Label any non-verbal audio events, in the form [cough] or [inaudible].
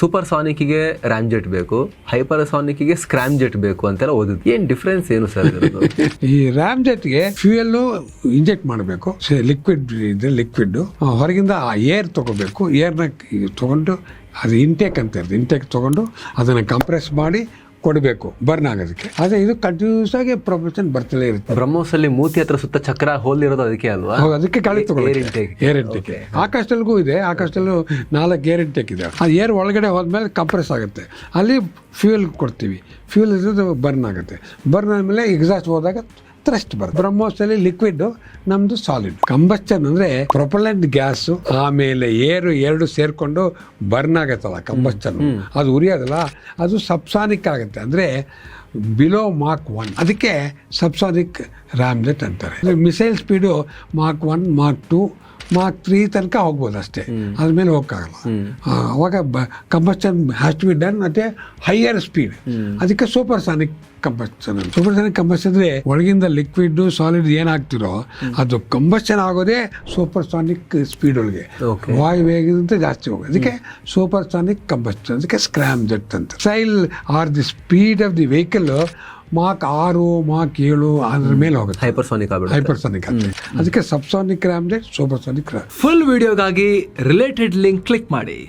Super ಸಾನಿಕ್ಗೆ RAM jet ಬೇಕು hyper ಸಾನಿಕ್ಗೆ ಸ್ಕ್ರಾಮ್ ಜೆಟ್ ಬೇಕು ಅಂತೆಲ್ಲ ಓದಿದ್ವಿ. ಏನ್ ಡಿಫ್ರೆನ್ಸ್ ಏನು ಸರ್ [laughs] ಈ ರ್ಯಾಮ್ ಜೆಟ್ಗೆ ಫ್ಯೂಯಲ್ ಇಂಜೆಕ್ಟ್ ಮಾಡಬೇಕು ಲಿಕ್ವಿಡ್ ಇದೆ ಲಿಕ್ವಿಡ್ ಹೊರಗಿಂದ ಏರ್ ತಗೋಬೇಕು. ಏರ್ನ ತಗೊಂಡು ಅದು ಇಂಟೇಕ್ ಅಂತ ಇರ್ತದೆ. ಇಂಟೇಕ್ ತಗೊಂಡು ಅದನ್ನು ಕಂಪ್ರೆಸ್ ಮಾಡಿ ಕೊಡಬೇಕು ಬರ್ನ್ ಆಗೋದಕ್ಕೆ. ಆದರೆ ಇದು ಕಂಟಿನ್ಯೂಸ್ ಆಗಿ ಪ್ರೊಫೆಷನ್ ಬರ್ತಲೇ ಇರುತ್ತೆ. ಬ್ರಹ್ಮೋಸಲ್ಲಿ ಮೂತಿ ಹತ್ರ ಸುತ್ತ ಚಕ್ರ ಹೋಲ್ ಇರೋದು ಅದಕ್ಕೆ ಅಲ್ವಾ? ಹೌದು, ಅದಕ್ಕೆ ಗಾಳಿ Air ತಗೊಳ್ಳಿ intake. ಏರ್ ಇಂಟೇಕ್ ಆಕಾಶದಲ್ಲಿಗೂ ಇದೆ ಆಕಾಶದಲ್ಲೂ ನಾಲ್ಕು ಏರ್ ಇಂಟೇಕ್ ಇದೆ. ಆ ಏರ್ ಒಳಗಡೆ ಹೋದ್ಮೇಲೆ ಕಂಪ್ರೆಸ್ ಆಗುತ್ತೆ. ಅಲ್ಲಿ ಫ್ಯೂಯಲ್ ಕೊಡ್ತೀವಿ. ಫ್ಯೂಯಲ್ ಇರೋದು ಬರ್ನ್ ಆಗುತ್ತೆ. ಬರ್ನ್ ಆದಮೇಲೆ ಎಕ್ಸಾಸ್ಟ್ ಹೋದಾಗ ಥ್ರಸ್ಟ್ ಬರುತ್ತೆ. ಬ್ರಹ್ಮೋಸಲ್ಲಿ ಲಿಕ್ವಿಡ್ ನಮ್ದು ಸಾಲಿಡ್ ಕಂಬಸ್ಟನ್ ಅಂದ್ರೆ ಪ್ರೊಪಲೆಂಟ್ ಗ್ಯಾಸ್ ಆಮೇಲೆ ಏರು ಎರಡು ಸೇರ್ಕೊಂಡು ಬರ್ನ್ ಆಗತ್ತಲ್ಲ ಕಂಬಸ್ಟನ್ ಅದು ಉರಿಯೋದಲ್ಲ ಅದು ಸಬ್ಸಾನಿಕ್ ಆಗುತ್ತೆ. ಅಂದ್ರೆ ಬಿಲೋ ಮಾರ್ಕ್ ಒನ್ ಅದಕ್ಕೆ ಸಬ್ಸಾನಿಕ್ ರ್ಯಾಮ್ಲೆಟ್ ಅಂತಾರೆ. Missile speed mark one mark two mark three ತನಕ ಹೋಗ್ಬೋದು ಅಷ್ಟೇ ಅದ್ರ ಮೇಲೆ ಹೋಗಕ್ಕಾಗಲ್ಲ. ಅವಾಗ combustion has to be done ಮತ್ತೆ ಹೈಯರ್ ಸ್ಪೀಡ್ ಅದಕ್ಕೆ super sonic combustion super sonic combustion ಅಂದರೆ ಒಳಗಿಂದ ಲಿಕ್ವಿಡ್ ಸಾಲಿಡ್ ಏನಾಗ್ತಿರೋ ಅದು ಕಂಬಸ್ಟನ್ ಆಗೋದೇ ಸೂಪರ್ ಸಾನಿಕ್ ಸ್ಪೀಡ್ ಒಳಗೆ. ವಾಯು ವೇಗದಿಂದ ಜಾಸ್ತಿ ಹೋಗೋದು ಅದಕ್ಕೆ ಸೂಪರ್ ಸಾನಿಕ್ ಕಂಬಸ್ಟನ್ ಅದಕ್ಕೆ ಸ್ಕ್ರಾಮ್ ಜೆಟ್ ಅಂತ. Sail are the speed of the vehicle mark ಆರು ಮಾಕ್ ಏಳು ಅದ್ರ ಮೇಲೆ ಹೋಗುತ್ತೆ. ಹೈಪರ್ಸೋನಿಕ್ ಆಗ್ಬಿಡುತ್ತೆ. ಹೈಪರ್ಸಾನಿಕ್ ಅಂತ ಅದಕ್ಕೆ subsonic ram jet super sonic ram. Full ವಿಡಿಯೋಗಾಗಿ related link click ಮಾಡಿ.